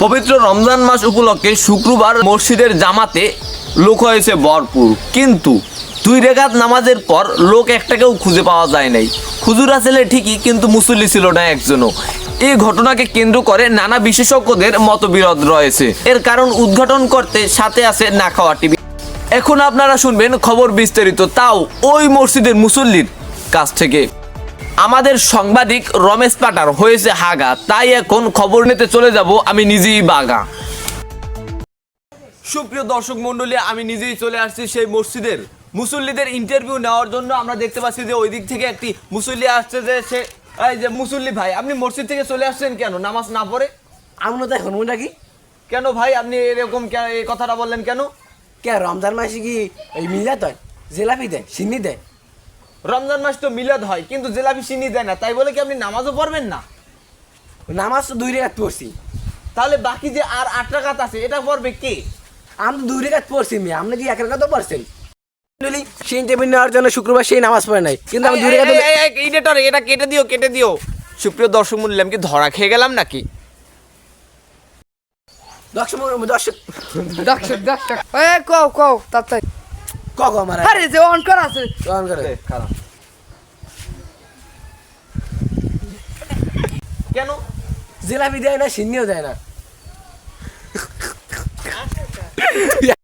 পবিত্র রমজান মাস উপলক্ষে শুক্রবার মসজিদের জামাতে লোক হয়েছে ভরপুর। কিন্তু দুই রেখাত নামাজের পর লোক একটাকেও খুঁজে পাওয়া যায় নাই। খুজুরা ছেলে ঠিকই, কিন্তু মুসল্লি ছিল না একজনও। এই ঘটনাকে কেন্দ্র করে নানা বিশেষজ্ঞদের মতবিরোধ রয়েছে। এর কারণ উদ্ঘাটন করতে সাথে আছে না খাওয়া টিভি। এখন আপনারা শুনবেন খবর বিস্তারিত, তাও ওই মসজিদের মুসল্লির কাছ থেকে। আমাদের সাংবাদিক রমেশ পাটার হয়েছে হাগা। তাই এখন খবর নিতে চলে যাব আমি নিজেই বাগা। সুপ্রিয় দর্শক মণ্ডলী আমি নিজেই চলে আসছি সেই মসজিদের। মুসল্লিদের ইন্টারভিউ নেওয়ার জন্য আমরা দেখতে পাচ্ছি যে ওই দিক থেকে একটি মুসল্লি আসছে যে সে এই যে মুসল্লি ভাই আপনি মসজিদ থেকে চলে আসছেন কেন? নামাজ না পড়ে? আমরা তো এখন মনে কি কেন ভাই? আপনি এরকম কে- এই কথাটা বললেন কেন? কে রমজান মাসে কি এই মিলাত হয়? জেলাপি দেয়? সিন্নি দেয়? রমজান মাস তো মিলাদ হয় কিন্তু জেলাপি চিনি দেয় না তাই বলে কি আপনি নামাজও পড়বেন না? নামাজ তো দুই রেখাত পড়ছি। তাহলে বাকি যে আর আট টাকাত আছে এটা পড়বে কে? আমি তো দুই রেখাত পড়ছি মেয়ে। আপনি কি এক রেখাত পড়ছেন? সেই ইন্টারভিউ নেওয়ার জন্য শুক্রবার সেই নামাজ পড়ে নাই। কিন্তু আমি দুই রেখাত এটা কেটে দিও কেটে দিও। সুপ্রিয় দর্শক মূল্য আমি কি ধরা খেয়ে গেলাম নাকি? দর্শক দর্শক দর্শক দর্শক। কও কও তাড়াতাড়ি। কক মারা আরে যে অন করা আছে। অন করে? কেন? জিলাপি দেয় না সিন্নিও দেয় না।